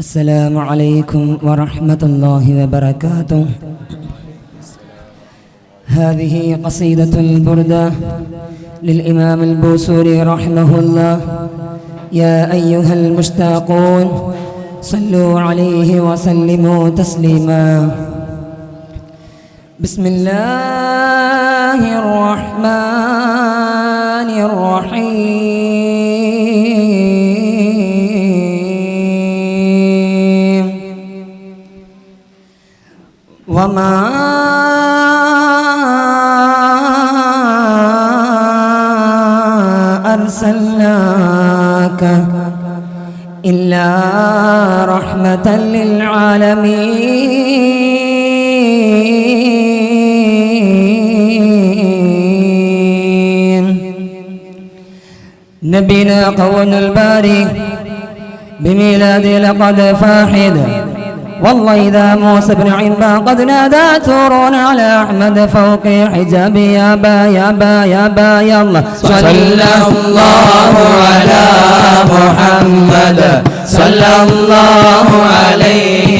السلام عليكم ورحمة الله وبركاته. هذه قصيدة البردة للإمام البوسوري رحمه الله. يا أيها المشتاقون صلوا عليه وسلموا تسليما. بسم الله الرحمن الرحيم. وما أرسلناك إلا رحمة للعالمين. نبينا قول الباري بميلاد لقد فاحد. والله إذا موسى بن عمران قد نادى تورون على أحمد فوق حجاب يا با يا با يا با يا الله. صلى الله على محمد. صلى الله عليه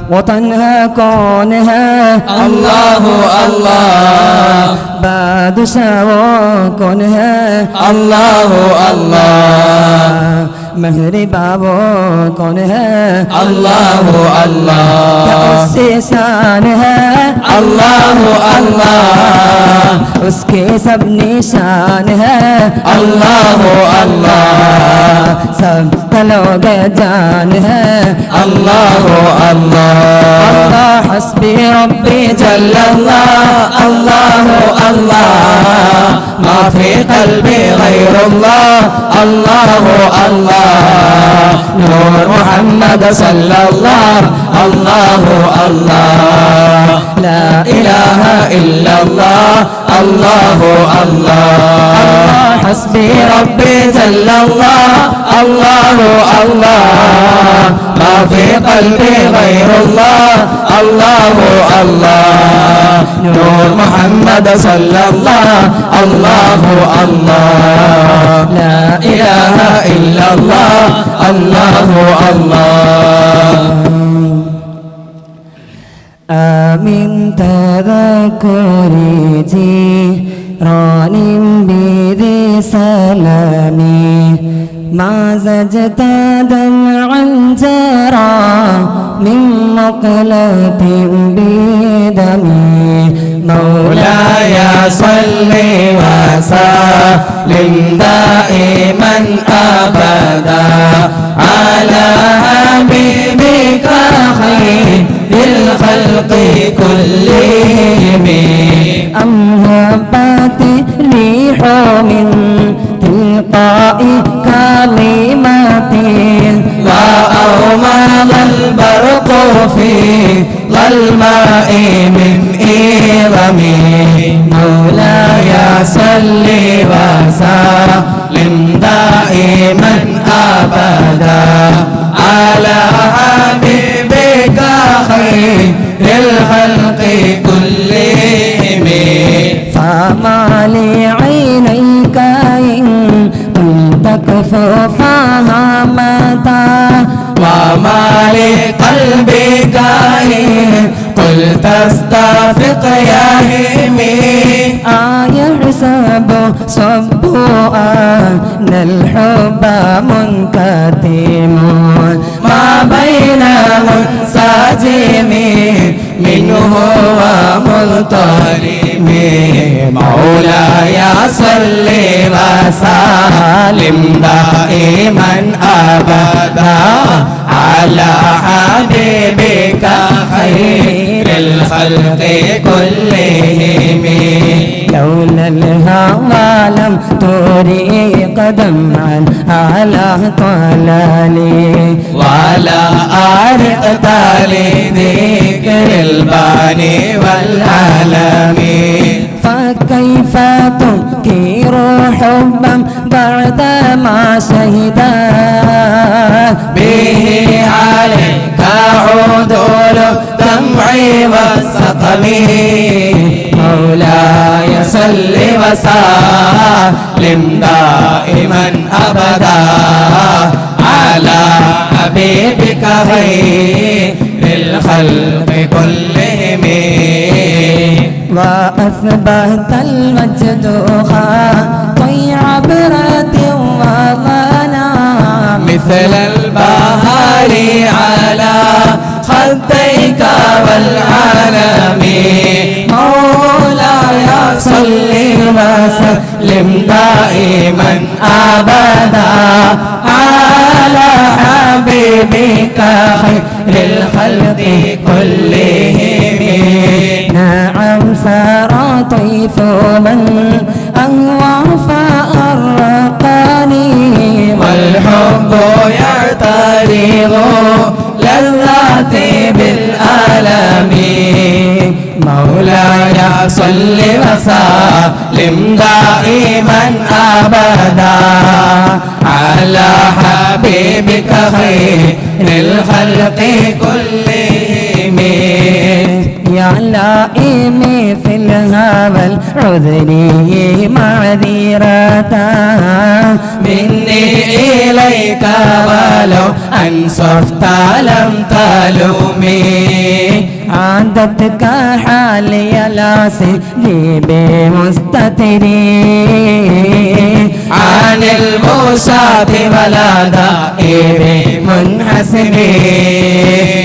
وہ تنہا کون ہے اللہ اللہ بادشاہ کون ہے اللہ اللہ مہری بابو کون ہے اللہ اللہ سے شان ہے اللہ اللہ اس کے سب نشان ہے۔ اللہ ہو اللہ۔ سب تلوگ جان ہے۔ اللہ ہو اللہ۔ اللہ حسب ربی جل اللہ۔ اللہ ہو اللہ۔ ما فی قلب غیر اللہ۔ اللہ ہو اللہ۔ نور محمد صلی اللہ۔ اللہ ہو اللہ۔ لا إله إلا الله. الله الله. حسبي ربي جل الله. الله الله. ما في قلبي غير الله. الله الله. نور محمد صلى الله. الله الله. لا إله إلا الله. الله الله. آمين تذكري جيران بذي سلامي ما زجت دمعا جرى من مقلة بدمي مولاي صل وسلم كلهم أم هبت ريح من تلقاء كلمات. وأومض البرق في ظلماء من إيرم مولاي صل وسلم دائما أبدا. قلت استفق يا همي. أيحسب صبوا أن. الحب منكتم ما بين منسجم منه ومضطرم مولاي صل وسلم دائما ابدا على حبيبك خير الخلق كلهم. لولا الهوى لم تري قدما على طلالي ولا أرقت لذكر الباني والعالمين فكيف تنكر حبا بعدما شهدا؟ والسقم مولاي صل وسلم دائما ابدا على حبيبك خير الخلق كلهم وأثبت المجد خاطي عبرة ومنام مثل البهار وسلم دائما أبدا على حبيبك خير الخلق كلهم. نعم سار طيف من أهوى فأرقاني والحب يعترض صل وسلم دائما أبدا على حبيبك خير الخلق كلهم يا لائمي في الهوى العذري معذرة مني إليك ولو أنصفت لم تلومي عادتك حالي لا سيدي بمستتري عن الموسى ولا دائر منحسب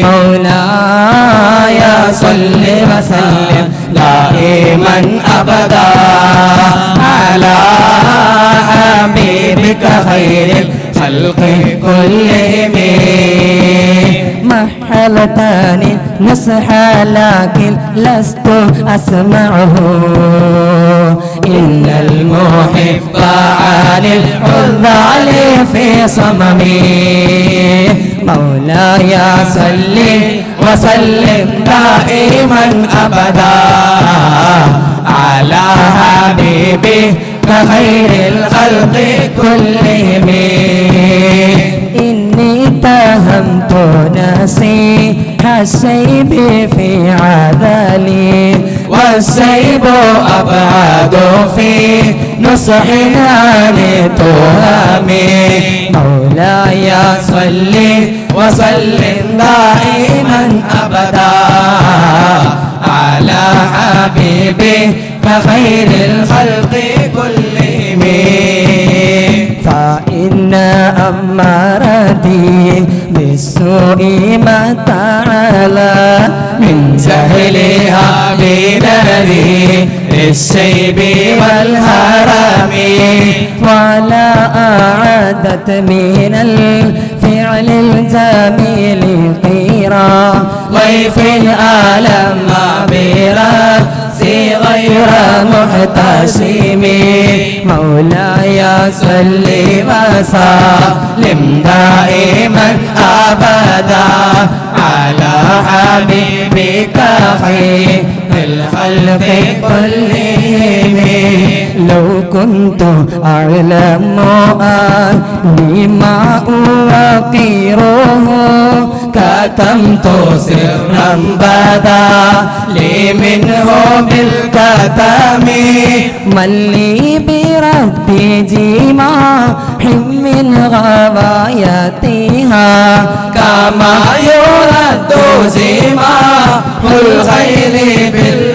مولاي صل وسلم دائما ابدا على حبيبك خير الخلق كلهم محلتان نصح لكن لست أسمعه. إن المحب عن العذال في صممي. مولاي صل وسلم دائما أبدا. على حبيبك خير الخلق كلهم. إني اتهمت نصيح الشيب في عذالي والسيب أبعد في نصح عن التهم مولاي صل وسلم دائما أبدا على حبيبك خير الخلق كلهم. أمارتي بالسوء ما تعالى من سهلها بنذي السيب والهرم ولا أعادت من الفعل الجميل قيرا ضيف العالم برأسي غير محتسم مولاي صل وسلم دائما أبدا على حبيبك خير الخلق كلهم لو كنت أعلم أني ما أوقره كتمت سرا بدا لي منه بالكتم من لي بربي جماح من غواياتها كما يرد زماح الخيل باللجوم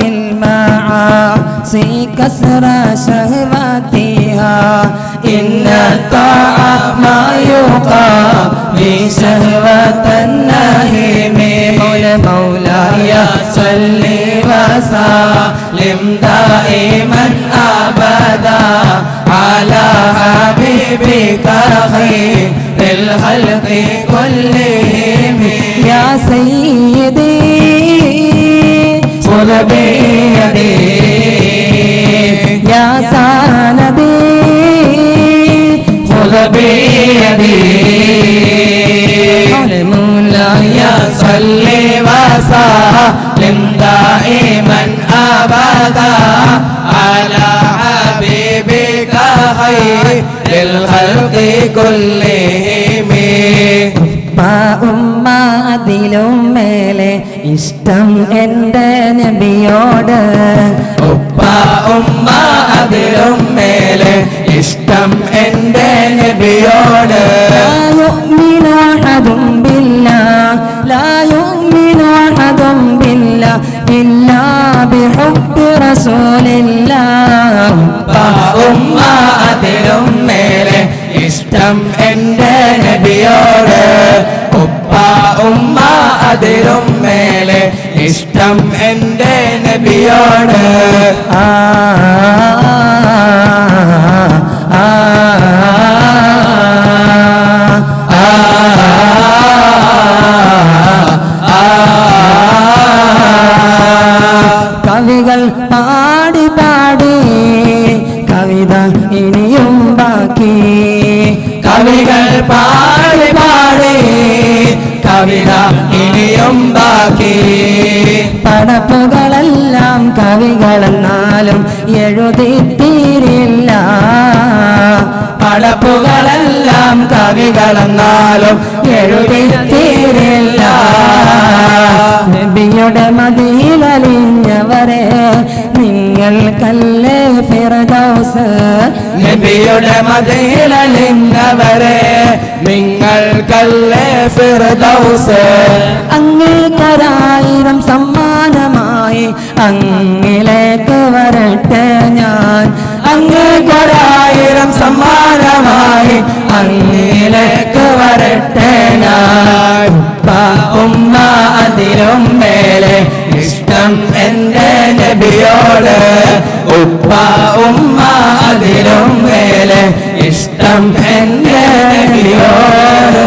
بالمعاصي كسر شهواتها إن الطاعة ما يقاضي شهوة النهيم مولى مولاي صل وسلم دائما أبدا۔ على حبيبك خير الخلق كلهم يا سيدي خذ بيدي خذ بيدي قول مولاي يا صل وسلم دائما ابدا على حبيبك خير الخلق كلهم ഉപ്പ ഉമ്മ അതിലും മേലെ ഇഷ്ടം എൻ്റെ നബിയോട് ഉപ്പ ഉമ്മ അതിലും മേലെ കൂടുതൽ ഇഷ്ടം എന്റെ നബിയോട് ും. ബില്ല ലായുമിനാഹതും ബില്ല ഇല്ല ബിഹുബ് റസൂലില്ല. ഉമ്മ അതിലും മേലെ ഇഷ്ടം എന്റെ നബിയോട്. ഉപ്പ ഉമ്മ അതിലും മേലെ ഇഷ്ടം എന്റെ നബിയോട്. ആ கவிகள் பாடி பாடி கவிதா இனியும் பாக்கி. കവികൾ പാടി പാടി കവിത ഇനിയും ബാക്കി. പടപ്പുകളെല്ലാം കവികളെന്നാലും എഴുതിത്തീരില്ല. പടപ്പുകളെല്ലാം കവികളെന്നാലും എഴുതിത്തീരില്ല. നബിയുടെ മതിയിലലിഞ്ഞവരെ നിങ്ങൾക്കല്ലേ ഫിറദൗസ്. നബിയുടെ മതിലലിന്നവരെ നിങ്ങൾക്കല്ലേ ഫിർദൗസ് അങ്ങേക്കൊരായിരം സമ്മാനമായി അങ്ങിലേക്ക് വരട്ടെ ഞാൻ. അങ്ങേക്കൊരായിരം സമ്മാനമായി അങ്ങിലേക്ക് വരട്ടെ ഞാൻ. ഉമ്മ അതിലും മേലെ ഇഷ്ടം എന്റെ നബിയോട് ഉപ്പ ഉമ്മ അതിലും മേലെ ഇഷ്ടം എന്റെ നബിയോട്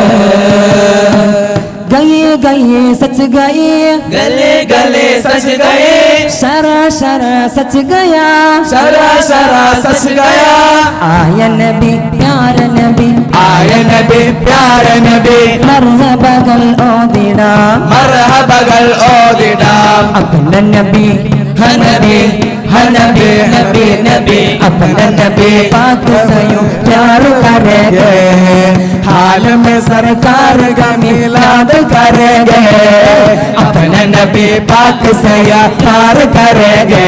गए गए सच गए गले गले सच गए शरा शरा सच गया सरा सरा सच गया आय नबी प्यार नबी आय नबी प्यार नबी മർഹബകൾ ഓതിടാം മർഹബകൾ ഓതിടാം अपना नबी ഹനബി ഹനബി നബി നബി अपना नबी पाक सयो प्यार करेगा हाल में सरकार का मिलाद करेंगे अपने नबी पाक से प्यार करेंगे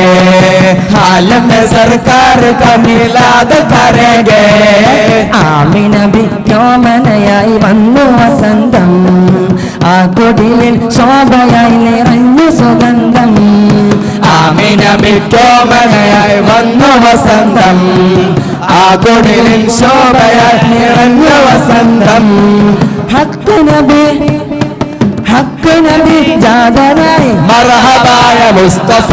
हाल में सरकार का मिलाद करेंगे ആമി നബി യോമനയായി വന്നു വസന്തം ആ കുടിലിൽ ശോഭയായി നിറഞ്ഞു സുഗന്ധം ആമിന മിക്കോമനയായി വന്നു വസന്തം. ആ കൊടിലിൽ ശോഭയായി നിറഞ്ഞ വസന്തം. ഹക്ക് നബി ഹക്ക് നബി ജാതനായി മർഹബായ മുസ്തഫ.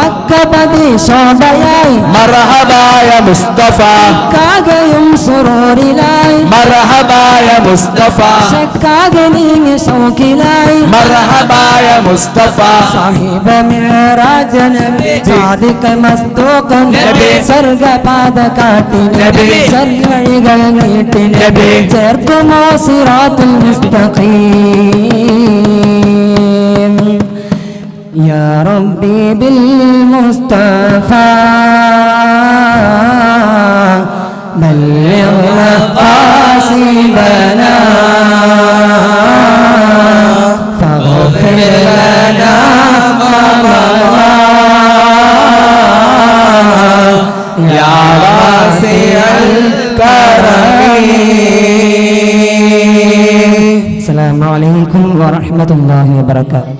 മക്കപതി ശോഭയായി. മർഹബായ മുസ്തഫ. കാകയും സുറൂരിലായി മർഹബായ മുസ്തഫ. ശക്കാകെ നീങ്ങി ഷൗക്കിലായി മർഹബായ മുസ്തഫ. സാഹിബ മിറാജ് നബി സാദിഖ മസ്തൂഖ് നബി. സ്വർഗപാത കാട്ടി നബി. സർവഴികൾ നീട്ടി നബി. ചേർക്കുമോ സിറാത്തുൽ മുസ്തഖീം. يا ربي بالمصطفى بلغ مقاصدنا فاغفر لنا يا واسع الكرم. السلام عليكم ورحمة الله وبركاته.